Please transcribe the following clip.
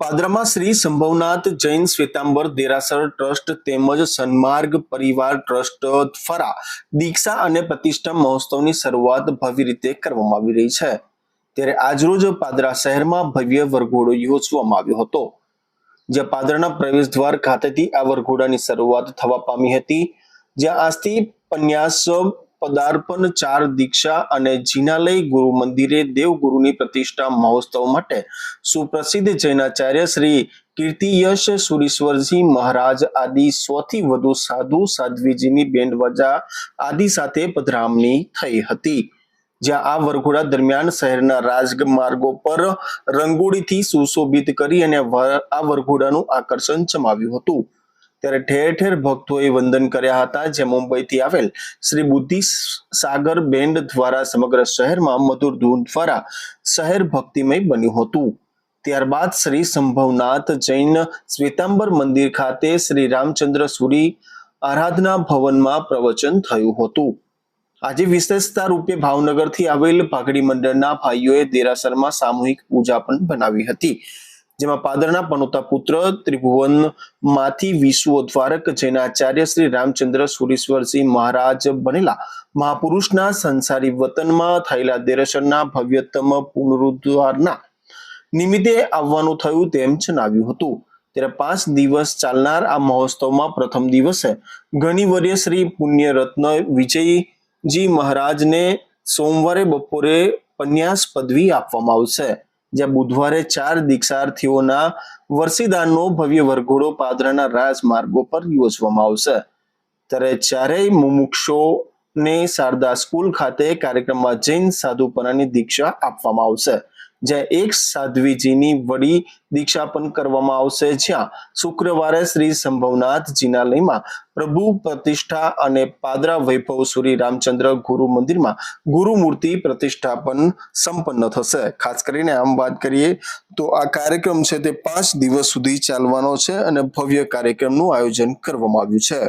પાદરામાં શ્રી સંભવનાથ જૈન શ્વેતાંબર દેરાસર ટ્રસ્ટ તેમજ સન્માર્ગ પરિવાર ટ્રસ્ટ દ્વારા દીક્ષા અને પ્રતિષ્ઠા મહોત્સવની શરૂઆત ભવ્ય રીતે કરવામાં આવી રહી છે. ત્યારે આજરોજ પાદરા શહેરમાં ભવ્ય વરઘોડો યોજવામાં આવ્યો હતો. જ્યાં પાદરાના પ્રવેશ દ્વાર ખાતેથી આ વરઘોડાની શરૂઆત થવા પામી હતી. જ્યાં આજથી પન્યાસ પદાર્પણ, ચાર દીક્ષા અને જીનાલય ગુરુ મંદિરે દેવગુરુની પ્રતિષ્ઠા મહોત્સવ માટે સુપ્રસિદ્ધ જૈનાચાર્ય શ્રી કીર્તિયશ સુરીશ્વરજી મહારાજ આદિ સોથી વધુ સાધુ સાધ્વીજીની બેન્ડવાજા આદિ સાથે પધરામણી થઈ હતી. જ્યાં આ વરઘોડા દરમિયાન શહેરના રાજમાર્ગો પર રંગોળીથી સુશોભિત કરી અને આ વરઘોડાનું આકર્ષણ જમાવ્યું હતું. ત્યારે ઠેર ઠેર ભક્તોએ વંદન કર્યા હતા, જે મુંબઈથી આવેલ શ્રી બુદ્ધિ સાગર બેન્ડ દ્વારા સમગ્ર શહેરમાં મધુર ધૂન દ્વારા શહેર ભક્તિમય બન્યું હતું. ત્યારબાદ શ્રી સંભવનાથ જૈન શ્વેતાંબર મંદિર ખાતે શ્રી રામચંદ્ર સુરી આરાધના ભવનમાં પ્રવચન થયું હતું. આજે વિશેષતા રૂપે ભાવનગરથી આવેલ ભાગડી મંડળના ભાઈઓએ દેરાસરમાં સામૂહિક પૂજા પણ બનાવી હતી. જેમાં પાદરના પનોતા પુત્ર ત્રિભુવનમાંથી વિશ્વ દ્વારક જૈનાચાર્ય શ્રી રામચંદ્ર સુરેશ્વરસિંહ મહારાજ બનેલા મહાપુરુષના સંસારી વતનમાં થયેલા દેરાસરના ભવ્યતમ પુનરુદ્ધારના નિમિત્તે આવવાનું થયું તેમ જણાવ્યું હતું. ત્યારે પાંચ દિવસ ચાલનાર આ મહોત્સવમાં પ્રથમ દિવસે ઘણીવર્ય શ્રી પુણ્યરત્ન વિજયજી મહારાજને સોમવારે બપોરે પન્યાસ પદવી આપવામાં આવશે. જ્યાં બુધવારે ચાર દીક્ષાર્થીઓના વર્ષીદાનનો ભવ્ય વરઘોડો પાદરાના રાજમાર્ગો પર યોજવામાં આવશે. ત્યારે ચારેય મુમુક્ષોને શારદા સ્કૂલ ખાતે કાર્યક્રમમાં જૈન સાધુપનાની દીક્ષા આપવામાં આવશે. જ્યાં એક સાધ્વીજીની વડી દીક્ષા પણ કરવામાં આવશે. જ્યાં શુક્રવારે શ્રી સંભવનાથજીના લયમાં પ્રભુ પ્રતિષ્ઠા અને પાદરા વૈભવ સુરી રામચંદ્ર ગુરુ મંદિરમાં ગુરુમૂર્તિ પ્રતિષ્ઠાપન સંપન્ન થશે. ખાસ કરીને આમ વાત કરીએ તો આ કાર્યક્રમ છે તે પાંચ દિવસ સુધી ચાલવાનો છે અને ભવ્ય કાર્યક્રમનું આયોજન કરવામાં આવ્યું છે.